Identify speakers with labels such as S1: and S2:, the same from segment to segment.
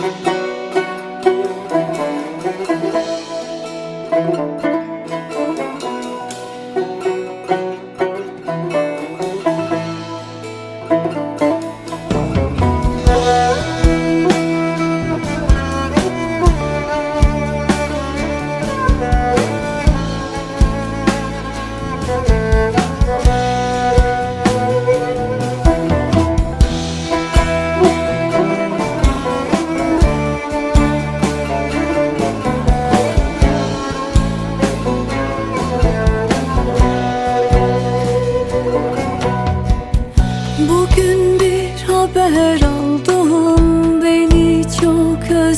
S1: Bugün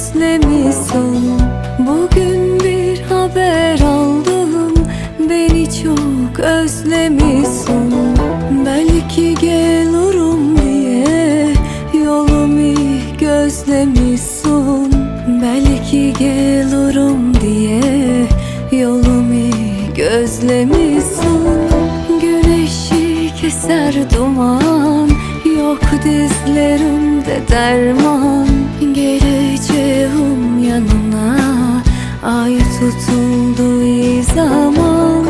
S1: çok özlemişsin. Bugün bir haber aldım. Beni çok özlemişsin. Belki gelirim diye Yolumu gözlemişsin. Belki gelirim diye Yolumu gözlemişsin. Güneşi keser duman Yok dizlerimde derman. Geleceğim yanına Ay tutulduğu zaman.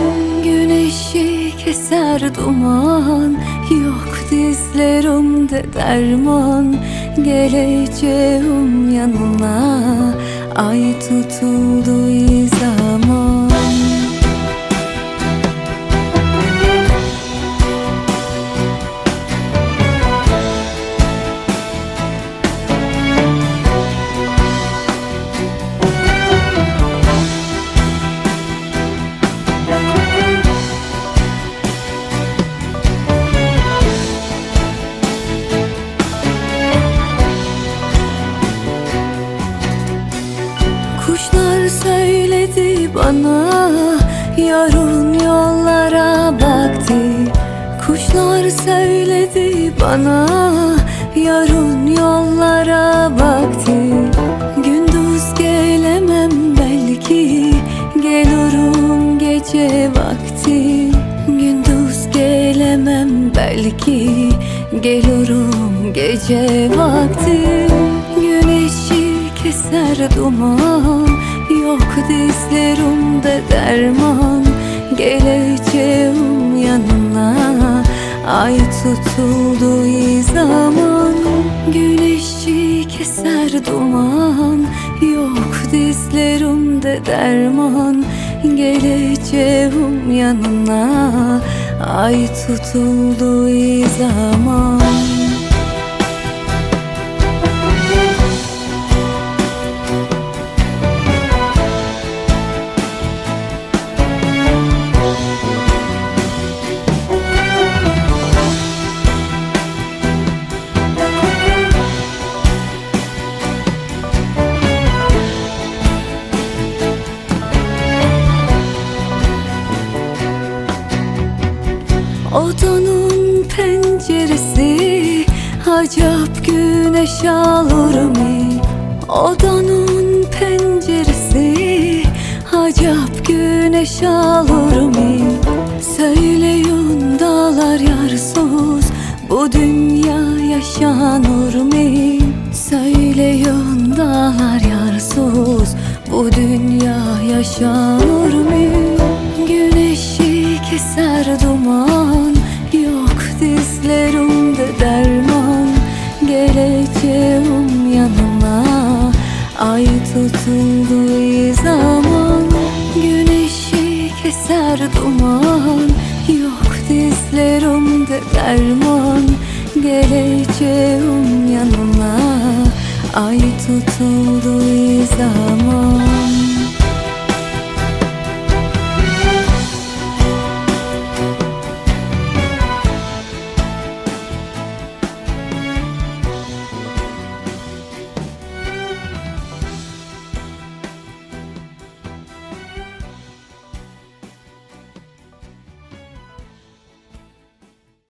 S1: Güneşi keser duman Yok dizlerimde derman. Geleceğim yanına Ay tutulduğu zaman Kuşlar söyledi bana Yarın yollara baktı. Kuşlar söyledi bana Yarın yollara baktı. Gündüz gelemem belki Gelirim gece vakti. Gündüz gelemem belki Gelirim gece vakti. Güneşi keser duman dizlerimde derman Geleceğim yanına. Ay tutulduğu zaman Güneşi keser duman. Yok dizlerimde derman Geleceğim yanına. Ay tutulduğu zaman Odanın penceresi Acap güneş alır mı? Odanın penceresi Acap güneş alır mı? Söyleyin dağlar yarsız Bu dünya yaşanır mı? Söyleyin dağlar yarsız Bu dünya yaşanır mı? Güneşi keser duman Yok dizlerimde derman. Geleceğim yanına Ay tutulduğu zaman. Güneşi keser duman Yok dizlerimde derman. Geleceğim yanına Ay tutulduğu zaman